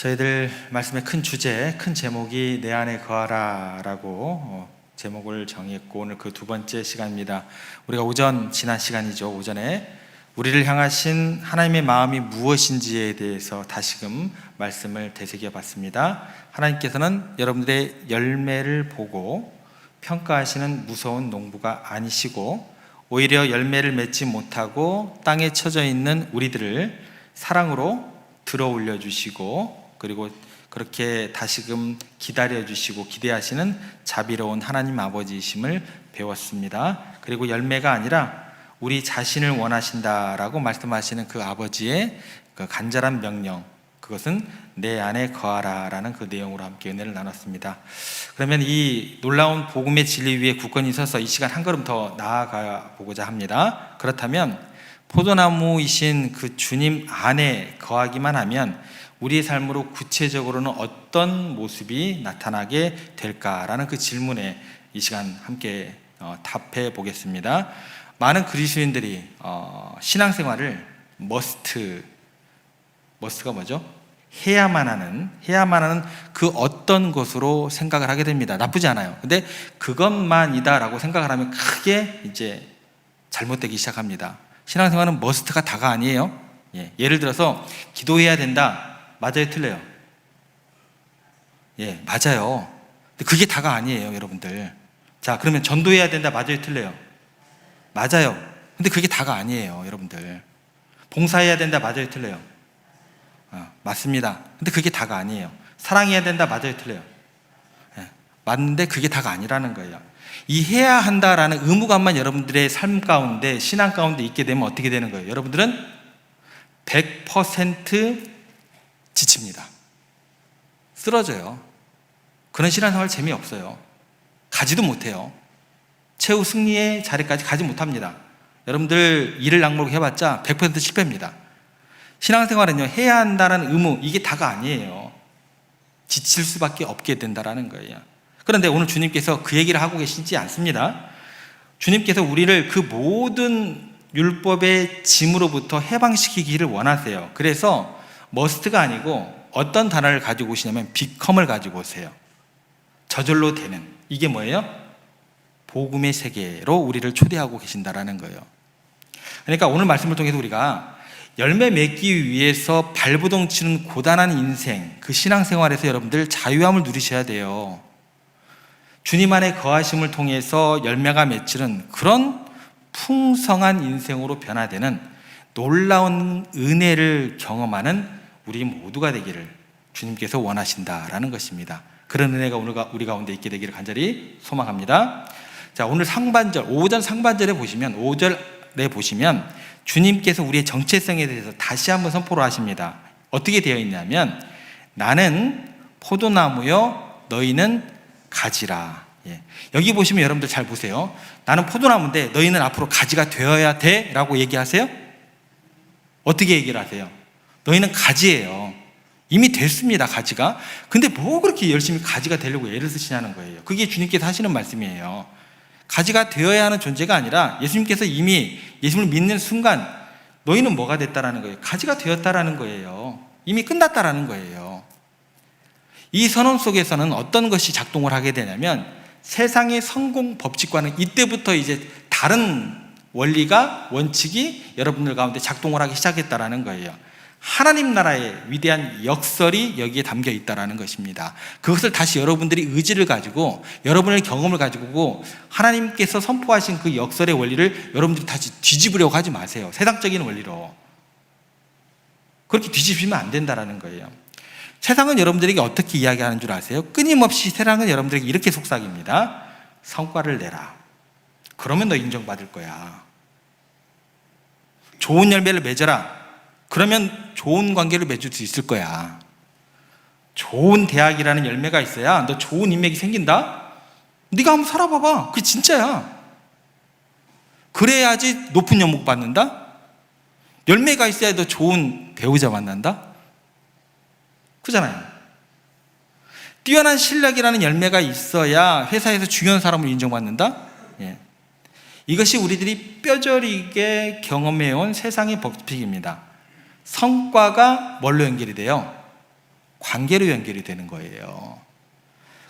저희들 말씀의 큰 주제, 큰 제목이 내 안에 거하라라고 어, 제목을 정했고 오늘 그 두 번째 시간입니다. 우리가 오전 지난 시간이죠. 오전에 우리를 향하신 하나님의 마음이 무엇인지에 대해서 다시금 말씀을 되새겨 봤습니다. 하나님께서는 여러분들의 열매를 보고 평가하시는 무서운 농부가 아니시고 오히려 열매를 맺지 못하고 땅에 쳐져 있는 우리들을 사랑으로 들어 올려 주시고 그리고 그렇게 다시금 기다려 주시고 기대하시는 자비로운 하나님 아버지이심을 배웠습니다. 그리고 열매가 아니라 우리 자신을 원하신다라고 말씀하시는 그 아버지의 그 간절한 명령 그것은 내 안에 거하라라는 그 내용으로 함께 은혜를 나눴습니다. 그러면 이 놀라운 복음의 진리 위에 굳건히 서서 이 시간 한 걸음 더 나아가 보고자 합니다. 그렇다면 포도나무이신 그 주님 안에 거하기만 하면 우리의 삶으로 구체적으로는 어떤 모습이 나타나게 될까라는 그 질문에 이 시간 함께 어, 답해 보겠습니다. 많은 그리스도인들이 어, 신앙생활을 머스트 머스트가 뭐죠? 해야만 하는 해야만 하는 그 어떤 것으로 생각을 하게 됩니다. 나쁘지 않아요. 근데 그것만이다라고 생각을 하면 크게 이제 잘못되기 시작합니다. 신앙생활은 머스트가 다가 아니에요. 예, 예를 들어서 기도해야 된다. 맞아요, 틀려요? 예, 맞아요. 근데 그게 다가 아니에요, 여러분들. 자, 그러면 전도해야 된다. 맞아요, 틀려요? 맞아요. 근데 그게 다가 아니에요, 여러분들. 봉사해야 된다. 맞아요, 틀려요? 어, 맞습니다. 근데 그게 다가 아니에요. 사랑해야 된다. 맞아요, 틀려요? 예, 맞는데 그게 다가 아니라는 거예요. 이 해야 한다라는 의무감만 여러분들의 삶 가운데, 신앙 가운데 있게 되면 어떻게 되는 거예요? 여러분들은 100% 지칩니다. 쓰러져요. 그런 신앙생활 재미없어요. 가지도 못해요. 최후 승리의 자리까지 가지 못합니다. 여러분들 일을 낙목으로 해봤자 100% 실패입니다. 신앙생활은요, 해야 한다는 의무, 이게 다가 아니에요. 지칠 수밖에 없게 된다라는 거예요. 그런데 오늘 주님께서 그 얘기를 하고 계시지 않습니다. 주님께서 우리를 그 모든 율법의 짐으로부터 해방시키기를 원하세요. 그래서 머스트가 아니고 어떤 단어를 가지고 오시냐면 비컴을 가지고 오세요. 저절로 되는 이게 뭐예요? 복음의 세계로 우리를 초대하고 계신다라는 거예요. 그러니까 오늘 말씀을 통해서 우리가 열매 맺기 위해서 발부동 치는 고단한 인생, 그 신앙생활에서 여러분들 자유함을 누리셔야 돼요. 주님 안에 거하심을 통해서 열매가 맺히는 그런 풍성한 인생으로 변화되는 놀라운 은혜를 경험하는 우리 모두가 되기를 주님께서 원하신다라는 것입니다. 그런 은혜가 오늘 우리 가운데 있게 되기를 간절히 소망합니다. 자, 오늘 상반절, 5절 상반절에 보시면, 5절에 보시면 주님께서 우리의 정체성에 대해서 다시 한번 선포를 하십니다. 어떻게 되어 있냐면, 나는 포도나무요, 너희는 가지라. 예. 여기 보시면 여러분들 잘 보세요. 나는 포도나무인데 너희는 앞으로 가지가 되어야 돼? 라고 얘기하세요? 어떻게 얘기를 하세요? 너희는 가지예요. 이미 됐습니다, 가지가. 근데 뭐 그렇게 열심히 가지가 되려고 애를 쓰시냐는 거예요. 그게 주님께서 하시는 말씀이에요. 가지가 되어야 하는 존재가 아니라 예수님께서 이미 예수님을 믿는 순간 너희는 뭐가 됐다라는 거예요. 가지가 되었다라는 거예요. 이미 끝났다라는 거예요. 이 선언 속에서는 어떤 것이 작동을 하게 되냐면 세상의 성공 법칙과는 이때부터 이제 다른 원리가 원칙이 여러분들 가운데 작동을 하기 시작했다라는 거예요. 하나님 나라의 위대한 역설이 여기에 담겨 있다라는 것입니다. 그것을 다시 여러분들이 의지를 가지고 여러분의 경험을 가지고 하나님께서 선포하신 그 역설의 원리를 여러분들이 다시 뒤집으려고 하지 마세요. 세상적인 원리로. 그렇게 뒤집히면 안 된다라는 거예요. 세상은 여러분들에게 어떻게 이야기하는 줄 아세요? 끊임없이 세상은 여러분들에게 이렇게 속삭입니다. 성과를 내라. 그러면 너 인정받을 거야. 좋은 열매를 맺어라. 그러면 좋은 관계를 맺을 수 있을 거야. 좋은 대학이라는 열매가 있어야 너 좋은 인맥이 생긴다? 네가 한번 살아봐봐. 그게 진짜야. 그래야지 높은 연목 받는다? 열매가 있어야 너 좋은 배우자 만난다? 그잖아요. 뛰어난 실력이라는 열매가 있어야 회사에서 중요한 사람을 인정받는다? 예. 이것이 우리들이 뼈저리게 경험해온 세상의 법칙입니다. 성과가 뭘로 연결이 돼요? 관계로 연결이 되는 거예요.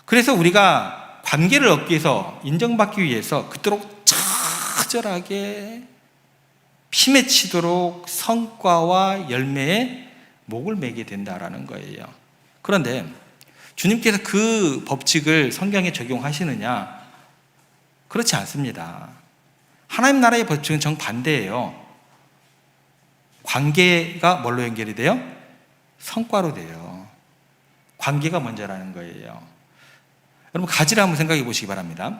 그래서 우리가 관계를 얻기 위해서 인정받기 위해서 그토록 처절하게 피맺 치도록 성과와 열매에 목을 매게 된다라는 거예요. 그런데 주님께서 그 법칙을 성경에 적용하시느냐? 그렇지 않습니다. 하나님 나라의 법칙은 정반대예요. 관계가 뭘로 연결이 돼요? 성과로 돼요. 관계가 먼저라는 거예요. 여러분 가지를 한번 생각해 보시기 바랍니다.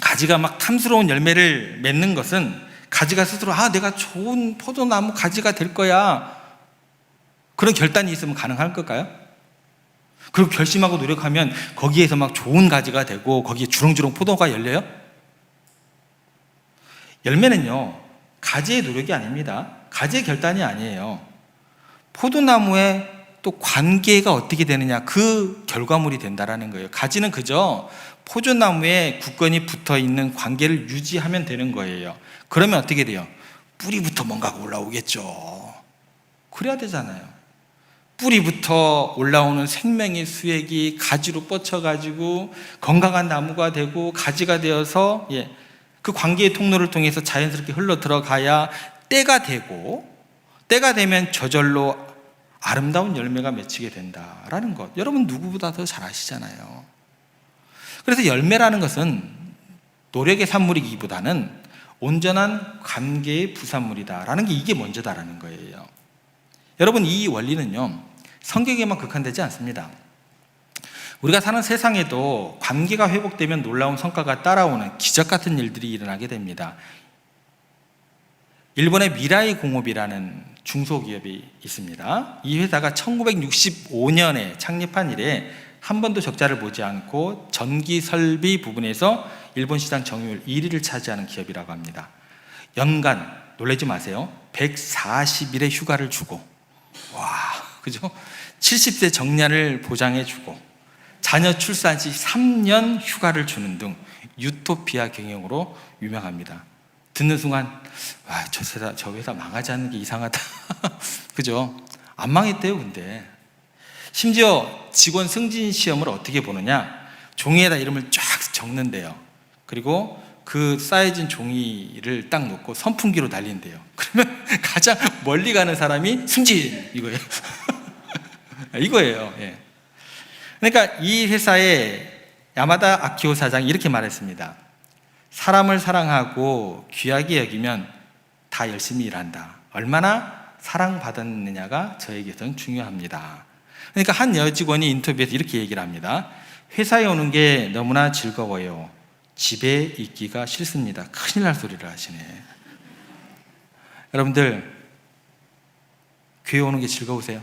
가지가 막 탐스러운 열매를 맺는 것은 가지가 스스로 아 내가 좋은 포도나무 가지가 될 거야 그런 결단이 있으면 가능할 걸까요? 그리고 결심하고 노력하면 거기에서 막 좋은 가지가 되고 거기에 주렁주렁 포도가 열려요? 열매는요 가지의 노력이 아닙니다. 가지의 결단이 아니에요. 포도나무의 또 관계가 어떻게 되느냐 그 결과물이 된다라는 거예요. 가지는 그저 포도나무에 굳건히 붙어 있는 관계를 유지하면 되는 거예요. 그러면 어떻게 돼요? 뿌리부터 뭔가가 올라오겠죠. 그래야 되잖아요. 뿌리부터 올라오는 생명의 수액이 가지로 뻗쳐가지고 건강한 나무가 되고 가지가 되어서 예, 그 관계의 통로를 통해서 자연스럽게 흘러 들어가야 때가 되고 때가 되면 저절로 아름다운 열매가 맺히게 된다라는 것. 여러분 누구보다 더 잘 아시잖아요. 그래서 열매라는 것은 노력의 산물이기보다는 온전한 관계의 부산물이다라는 게 이게 먼저다라는 거예요. 여러분 이 원리는요 성격에만 극한되지 않습니다. 우리가 사는 세상에도 관계가 회복되면 놀라운 성과가 따라오는 기적 같은 일들이 일어나게 됩니다. 일본의 미라이 공업이라는 중소기업이 있습니다. 이 회사가 1965년에 창립한 이래 한 번도 적자를 보지 않고 전기 설비 부분에서 일본 시장 점유율 1위를 차지하는 기업이라고 합니다. 연간 놀라지 마세요. 140일의 휴가를 주고 와, 그죠? 70세 정년을 보장해 주고 자녀 출산 시 3년 휴가를 주는 등 유토피아 경영으로 유명합니다. 듣는 순간 와, 저 회사 저 회사 망하지 않는 게 이상하다. 그죠? 안 망했대요, 근데. 심지어 직원 승진 시험을 어떻게 보느냐? 종이에다 이름을 쫙 적는데요. 그리고 그 쌓여진 종이를 딱 놓고 선풍기로 날린대요. 그러면 가장 멀리 가는 사람이 승진 이거예요. 이거예요. 예. 그러니까 이 회사의 야마다 아키오 사장이 이렇게 말했습니다. 사람을 사랑하고 귀하게 여기면 다 열심히 일한다. 얼마나 사랑받았느냐가 저에게선 중요합니다. 그러니까 한 여직원이 인터뷰에서 이렇게 얘기를 합니다. 회사에 오는 게 너무나 즐거워요. 집에 있기가 싫습니다. 큰일 날 소리를 하시네. 여러분들, 교회 오는 게 즐거우세요?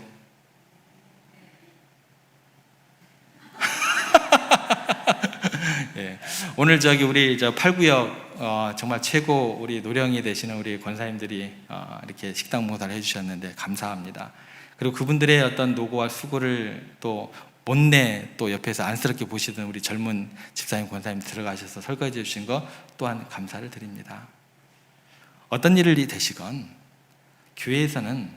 예. 오늘 저기 우리 저 8구역 어, 정말 최고 우리 노령이 되시는 우리 권사님들이 어, 이렇게 식당 모사를 해주셨는데 감사합니다. 그리고 그분들의 어떤 노고와 수고를 또 못내 또 옆에서 안쓰럽게 보시던 우리 젊은 집사님 권사님 들어가셔서 설거지 해 주신 것 또한 감사를 드립니다. 어떤 일을 되시건 교회에서는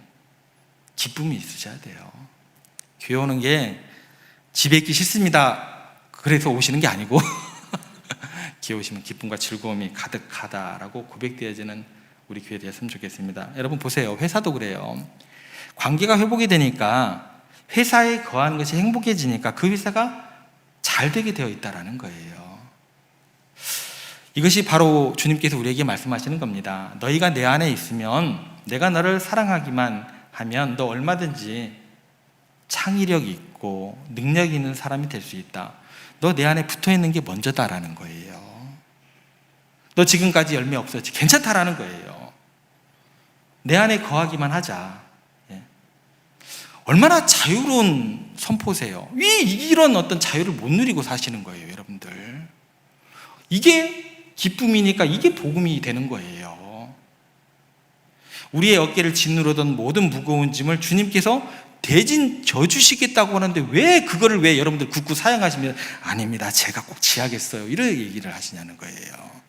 기쁨이 있으셔야 돼요. 교회 오는 게 집에 있기 싫습니다. 그래서 오시는 게 아니고 교회 오시면 기쁨과 즐거움이 가득하다라고 고백되어지는 우리 교회 되었으면 좋겠습니다. 여러분 보세요. 회사도 그래요. 관계가 회복이 되니까 회사에 거하는 것이 행복해지니까 그 회사가 잘 되게 되어 있다라는 거예요. 이것이 바로 주님께서 우리에게 말씀하시는 겁니다. 너희가 내 안에 있으면 내가 너를 사랑하기만 하면 너 얼마든지 창의력 있고 능력 있는 사람이 될 수 있다. 너 내 안에 붙어 있는 게 먼저다라는 거예요. 너 지금까지 열매 없었지. 괜찮다라는 거예요. 내 안에 거하기만 하자. 예. 얼마나 자유로운 선포세요. 왜 이런 어떤 자유를 못 누리고 사시는 거예요, 여러분들? 이게 기쁨이니까 이게 복음이 되는 거예요. 우리의 어깨를 짓누르던 모든 무거운 짐을 주님께서 대진 져주시겠다고 하는데 왜 그거를 왜 여러분들 굳고 사양하시면 아닙니다. 제가 꼭 지하겠어요. 이런 얘기를 하시냐는 거예요.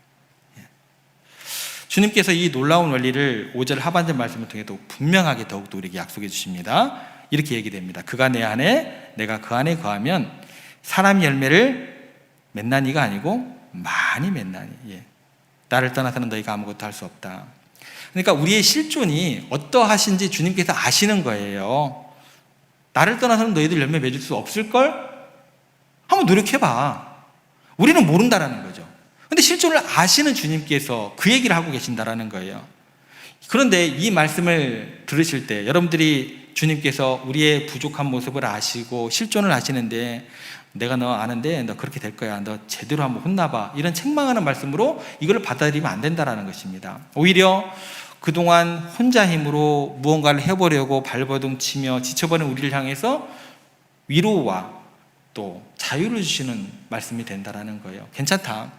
주님께서 이 놀라운 원리를 5절 하반절 말씀을 통해 또 분명하게 더욱더 우리에게 약속해 주십니다. 이렇게 얘기됩니다. 그가 내 안에 내가 그 안에 거하면 사람 열매를 맺나니가 아니고 많이 맺나니. 예. 나를 떠나서는 너희가 아무것도 할 수 없다. 그러니까 우리의 실존이 어떠하신지 주님께서 아시는 거예요. 나를 떠나서는 너희들 열매 맺을 수 없을 걸? 한번 노력해 봐. 우리는 모른다라는 거죠. 근데 실존을 아시는 주님께서 그 얘기를 하고 계신다라는 거예요. 그런데 이 말씀을 들으실 때 여러분들이 주님께서 우리의 부족한 모습을 아시고 실존을 아시는데 내가 너 아는데 너 그렇게 될 거야. 너 제대로 한번 혼나봐. 이런 책망하는 말씀으로 이걸 받아들이면 안 된다라는 것입니다. 오히려 그동안 혼자 힘으로 무언가를 해보려고 발버둥 치며 지쳐버린 우리를 향해서 위로와 또 자유를 주시는 말씀이 된다라는 거예요. 괜찮다.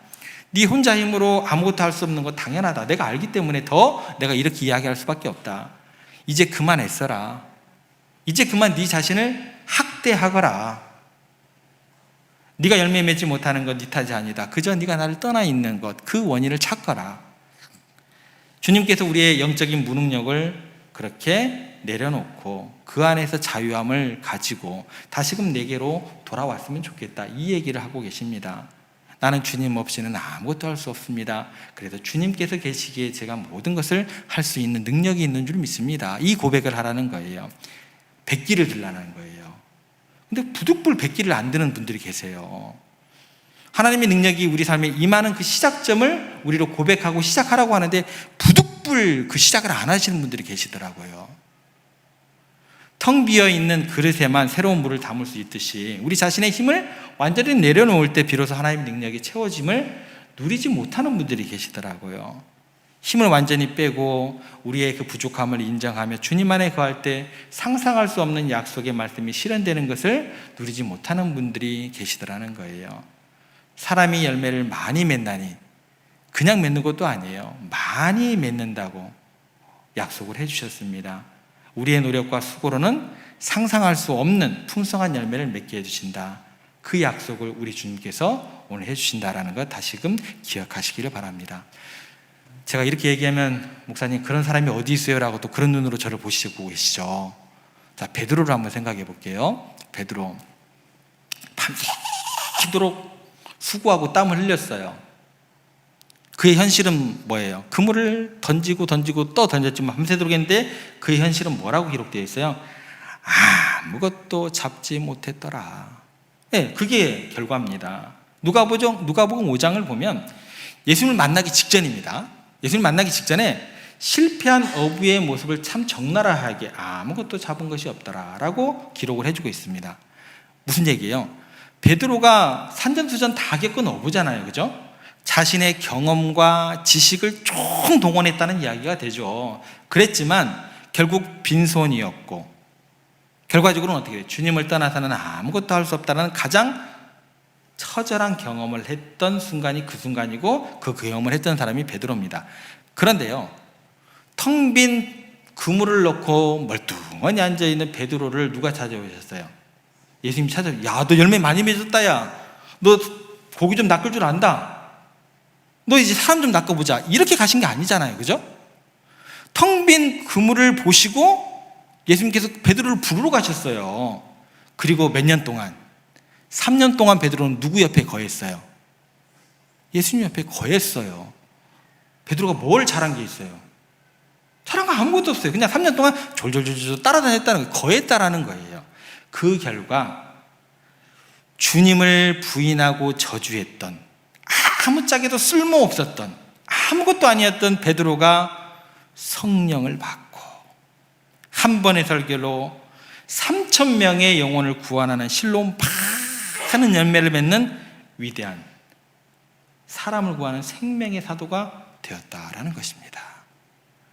네 혼자 힘으로 아무것도 할 수 없는 거 당연하다. 내가 알기 때문에 더 내가 이렇게 이야기할 수밖에 없다. 이제 그만 애써라. 이제 그만 네 자신을 학대하거라. 네가 열매 맺지 못하는 건 네 탓이 아니다. 그저 네가 나를 떠나 있는 것, 그 원인을 찾거라. 주님께서 우리의 영적인 무능력을 그렇게 내려놓고 그 안에서 자유함을 가지고 다시금 내게로 돌아왔으면 좋겠다. 이 얘기를 하고 계십니다. 나는 주님 없이는 아무것도 할 수 없습니다. 그래도 주님께서 계시기에 제가 모든 것을 할 수 있는 능력이 있는 줄 믿습니다. 이 고백을 하라는 거예요. 백기를 들라는 거예요. 근데 부득불 백기를 안 드는 분들이 계세요. 하나님의 능력이 우리 삶에 임하는 그 시작점을 우리로 고백하고 시작하라고 하는데 부득불 그 시작을 안 하시는 분들이 계시더라고요. 텅 비어 있는 그릇에만 새로운 물을 담을 수 있듯이 우리 자신의 힘을 완전히 내려놓을 때 비로소 하나님의 능력이 채워짐을 누리지 못하는 분들이 계시더라고요. 힘을 완전히 빼고 우리의 그 부족함을 인정하며 주님 안에 거할 때 상상할 수 없는 약속의 말씀이 실현되는 것을 누리지 못하는 분들이 계시더라는 거예요. 사람이 열매를 많이 맺나니 그냥 맺는 것도 아니에요. 많이 맺는다고 약속을 해주셨습니다. 우리의 노력과 수고로는 상상할 수 없는 풍성한 열매를 맺게 해주신다. 그 약속을 우리 주님께서 오늘 해주신다라는 것 다시금 기억하시기를 바랍니다. 제가 이렇게 얘기하면 목사님 그런 사람이 어디 있어요라고 또 그런 눈으로 저를 보시고 계시죠. 자 베드로를 한번 생각해 볼게요. 베드로 밤새도록 수고하고 땀을 흘렸어요. 그의 현실은 뭐예요? 그물을 던지고 던지고 또 던졌지만 밤새도록 했는데 그의 현실은 뭐라고 기록되어 있어요? 아무것도 잡지 못했더라. 네, 그게 결과입니다. 누가보죠? 누가복음 5장을 보면 예수님을 만나기 직전입니다. 예수님 만나기 직전에 실패한 어부의 모습을 참 적나라하게 아무것도 잡은 것이 없더라라고 기록을 해주고 있습니다. 무슨 얘기예요? 베드로가 산전수전 다 겪은 어부잖아요, 그죠? 자신의 경험과 지식을 총 동원했다는 이야기가 되죠. 그랬지만 결국 빈손이었고 결과적으로는 어떻게 돼요? 주님을 떠나서는 아무것도 할 수 없다는 가장 처절한 경험을 했던 순간이 그 순간이고 그 경험을 했던 사람이 베드로입니다. 그런데요, 텅 빈 그물을 넣고 멀뚱하니 앉아 있는 베드로를 누가 찾아오셨어요? 예수님이 찾아. 야, 너 열매 많이 맺었다, 야. 너 고기 좀 낚을 줄 안다. 너 이제 사람 좀 낚아 보자. 이렇게 가신 게 아니잖아요, 그죠? 텅 빈 그물을 보시고 예수님께서 베드로를 부르러 가셨어요. 그리고 몇 년 동안 3년 동안 베드로는 누구 옆에 거했어요? 예수님 옆에 거했어요. 베드로가 뭘 잘한 게 있어요? 잘한 거 아무것도 없어요. 그냥 3년 동안 졸졸졸졸 따라다녔다는 거예요. 거했다라는 거예요. 그 결과 주님을 부인하고 저주했던 아무짝에도 쓸모없었던 아무것도 아니었던 베드로가 성령을 받고 한 번의 설교로 3천 명의 영혼을 구원하는 실로운 많은 열매를 맺는 위대한 사람을 구하는 생명의 사도가 되었다라는 것입니다.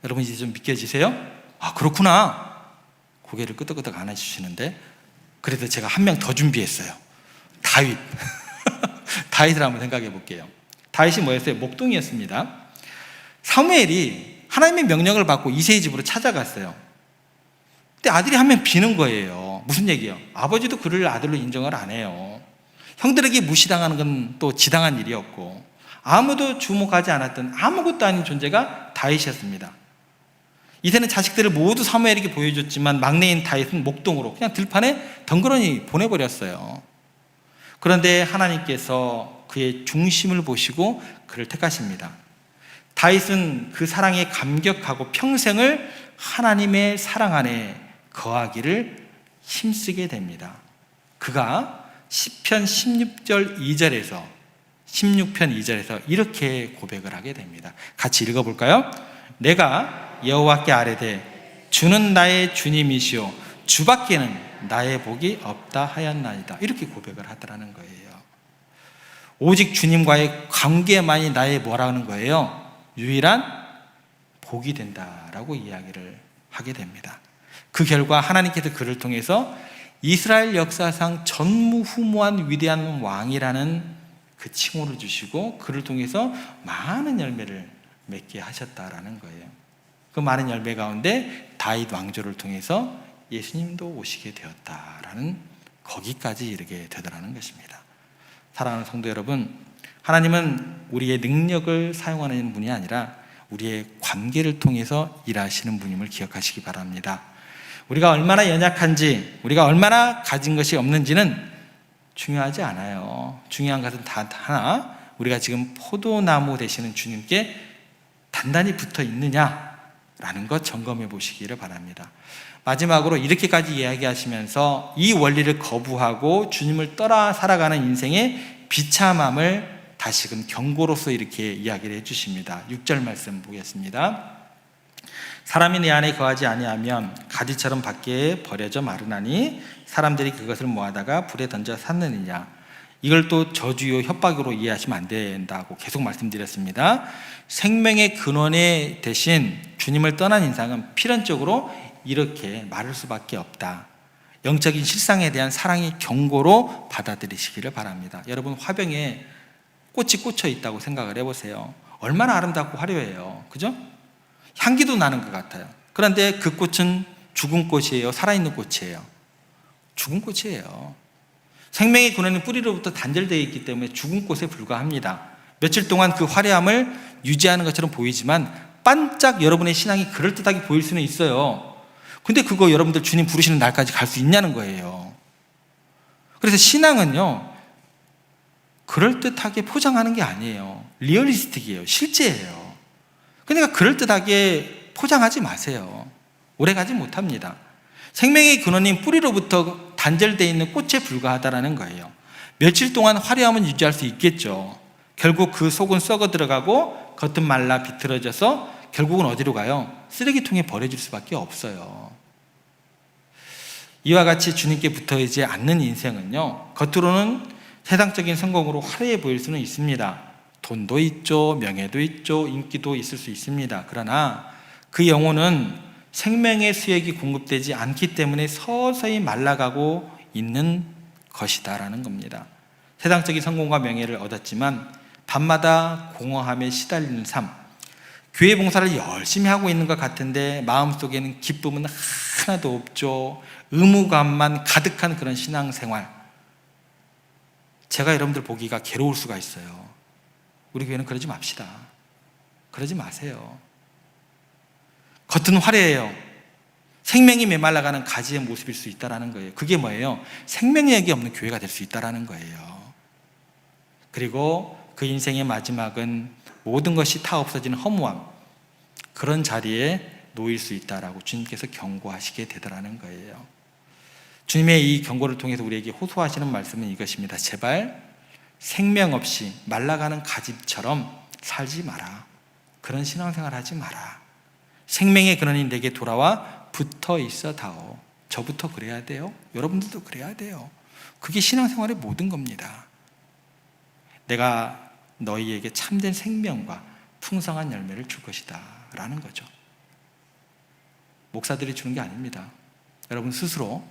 여러분 이제 좀 믿겨지세요? 아 그렇구나. 고개를 끄덕끄덕 안 해주시는데 그래도 제가 한 명 더 준비했어요. 다윗. 다윗을 한번 생각해 볼게요. 다윗이 뭐였어요? 목동이었습니다. 사무엘이 하나님의 명령을 받고 이세의 집으로 찾아갔어요. 근데 아들이 한명 비는 거예요. 무슨 얘기예요? 아버지도 그를 아들로 인정을 안 해요. 형들에게 무시당하는 건 또 지당한 일이었고 아무도 주목하지 않았던 아무것도 아닌 존재가 다윗이었습니다. 이세는 자식들을 모두 사무엘에게 보여줬지만 막내인 다윗은 목동으로 그냥 들판에 덩그러니 보내버렸어요. 그런데 하나님께서 그의 중심을 보시고 그를 택하십니다. 다윗은 그 사랑에 감격하고 평생을 하나님의 사랑 안에 거하기를 힘쓰게 됩니다. 그가 10편 16절 2절에서 16편 2절에서 이렇게 고백을 하게 됩니다. 같이 읽어 볼까요? 내가 여호와께 아뢰되 주는 나의 주님이시요 주밖에는 나의 복이 없다 하였나이다. 이렇게 고백을 하더라는 거예요. 오직 주님과의 관계만이 나의 뭐라는 거예요? 유일한 복이 된다라고 이야기를 하게 됩니다. 그 결과 하나님께서 그를 통해서 이스라엘 역사상 전무후무한 위대한 왕이라는 그 칭호를 주시고 그를 통해서 많은 열매를 맺게 하셨다라는 거예요. 그 많은 열매 가운데 다윗 왕조를 통해서 예수님도 오시게 되었다라는 거기까지 이르게 되더라는 것입니다. 사랑하는 성도 여러분, 하나님은 우리의 능력을 사용하는 분이 아니라 우리의 관계를 통해서 일하시는 분임을 기억하시기 바랍니다. 우리가 얼마나 연약한지, 우리가 얼마나 가진 것이 없는지는 중요하지 않아요. 중요한 것은 단 하나, 우리가 지금 포도나무 되시는 주님께 단단히 붙어 있느냐라는 것 점검해 보시기를 바랍니다. 마지막으로 이렇게까지 이야기하시면서 이 원리를 거부하고 주님을 떠나 살아가는 인생의 비참함을 다시금 경고로서 이렇게 이야기를 해 주십니다. 6절 말씀 보겠습니다. 사람이 내 안에 거하지 아니하면 가지처럼 밖에 버려져 마르나니 사람들이 그것을 모아다가 불에 던져 샀느니냐 이걸 또 저주요 협박으로 이해하시면 안 된다고 계속 말씀드렸습니다. 생명의 근원에 대신 주님을 떠난 인상은 필연적으로 이렇게 말할 수밖에 없다. 영적인 실상에 대한 사랑의 경고로 받아들이시기를 바랍니다. 여러분 화병에 꽃이 꽂혀 있다고 생각을 해보세요. 얼마나 아름답고 화려해요. 그죠? 향기도 나는 것 같아요. 그런데 그 꽃은 죽은 꽃이에요? 살아있는 꽃이에요? 죽은 꽃이에요. 생명의 근원은 뿌리로부터 단절되어 있기 때문에 죽은 꽃에 불과합니다. 며칠 동안 그 화려함을 유지하는 것처럼 보이지만 반짝 여러분의 신앙이 그럴듯하게 보일 수는 있어요. 근데 그거 여러분들 주님 부르시는 날까지 갈 수 있냐는 거예요. 그래서 신앙은요, 그럴듯하게 포장하는 게 아니에요. 리얼리스틱이에요. 실제예요. 그러니까 그럴듯하게 포장하지 마세요. 오래 가지 못합니다. 생명의 근원인 뿌리로부터 단절되어 있는 꽃에 불과하다라는 거예요. 며칠 동안 화려함은 유지할 수 있겠죠. 결국 그 속은 썩어 들어가고 겉은 말라 비틀어져서 결국은 어디로 가요? 쓰레기통에 버려질 수밖에 없어요. 이와 같이 주님께 붙어있지 않는 인생은요, 겉으로는 세상적인 성공으로 화려해 보일 수는 있습니다. 돈도 있죠, 명예도 있죠, 인기도 있을 수 있습니다. 그러나 그 영혼은 생명의 수액이 공급되지 않기 때문에 서서히 말라가고 있는 것이다라는 겁니다. 세상적인 성공과 명예를 얻었지만 밤마다 공허함에 시달리는 삶, 교회 봉사를 열심히 하고 있는 것 같은데 마음속에는 기쁨은 하나도 없죠. 의무감만 가득한 그런 신앙생활. 제가 여러분들 보기가 괴로울 수가 있어요. 우리 교회는 그러지 맙시다. 그러지 마세요. 겉은 화려해요. 생명이 메말라가는 가지의 모습일 수 있다라는 거예요. 그게 뭐예요? 생명력이 없는 교회가 될 수 있다라는 거예요. 그리고 그 인생의 마지막은 모든 것이 다 없어지는 허무함 그런 자리에 놓일 수 있다라고 주님께서 경고하시게 되더라는 거예요. 주님의 이 경고를 통해서 우리에게 호소하시는 말씀은 이것입니다. 제발 생명 없이 말라가는 가집처럼 살지 마라. 그런 신앙생활 하지 마라. 생명의 근원이 내게 돌아와 붙어 있어 다오. 저부터 그래야 돼요. 여러분들도 그래야 돼요. 그게 신앙생활의 모든 겁니다. 내가 너희에게 참된 생명과 풍성한 열매를 줄 것이다. 라는 거죠. 목사들이 주는 게 아닙니다. 여러분 스스로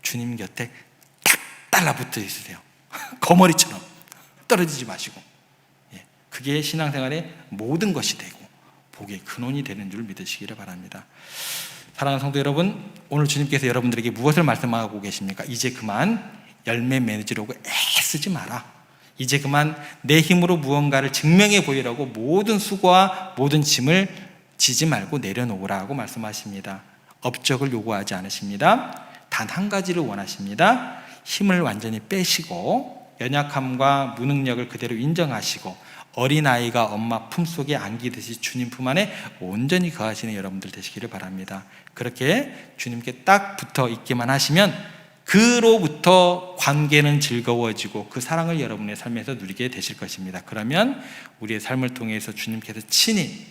주님 곁에 딱 달라붙어 있으세요. 거머리처럼 떨어지지 마시고. 예, 그게 신앙생활의 모든 것이 되고 복의 근원이 되는 줄 믿으시기를 바랍니다. 사랑하는 성도 여러분, 오늘 주님께서 여러분들에게 무엇을 말씀하고 계십니까? 이제 그만 열매 맺으려고 애쓰지 마라. 이제 그만 내 힘으로 무언가를 증명해 보이라고 모든 수고와 모든 짐을 지지 말고 내려놓으라고 말씀하십니다. 업적을 요구하지 않으십니다. 단 한 가지를 원하십니다. 힘을 완전히 빼시고 연약함과 무능력을 그대로 인정하시고 어린아이가 엄마 품속에 안기듯이 주님 품 안에 온전히 거하시는 여러분들 되시기를 바랍니다. 그렇게 주님께 딱 붙어 있기만 하시면 그로부터 관계는 즐거워지고 그 사랑을 여러분의 삶에서 누리게 되실 것입니다. 그러면 우리의 삶을 통해서 주님께서 친히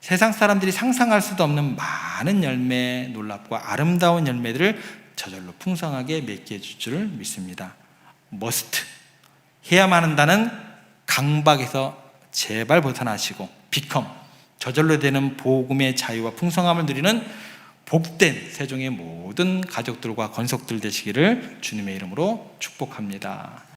세상 사람들이 상상할 수도 없는 많은 열매, 놀랍고 아름다운 열매들을 저절로 풍성하게 맺게 해줄 줄 믿습니다. 머스트 해야만 한다는 강박에서 제발 벗어나시고 비컴 저절로 되는 복음의 자유와 풍성함을 누리는 복된 세종의 모든 가족들과 건속들 되시기를 주님의 이름으로 축복합니다.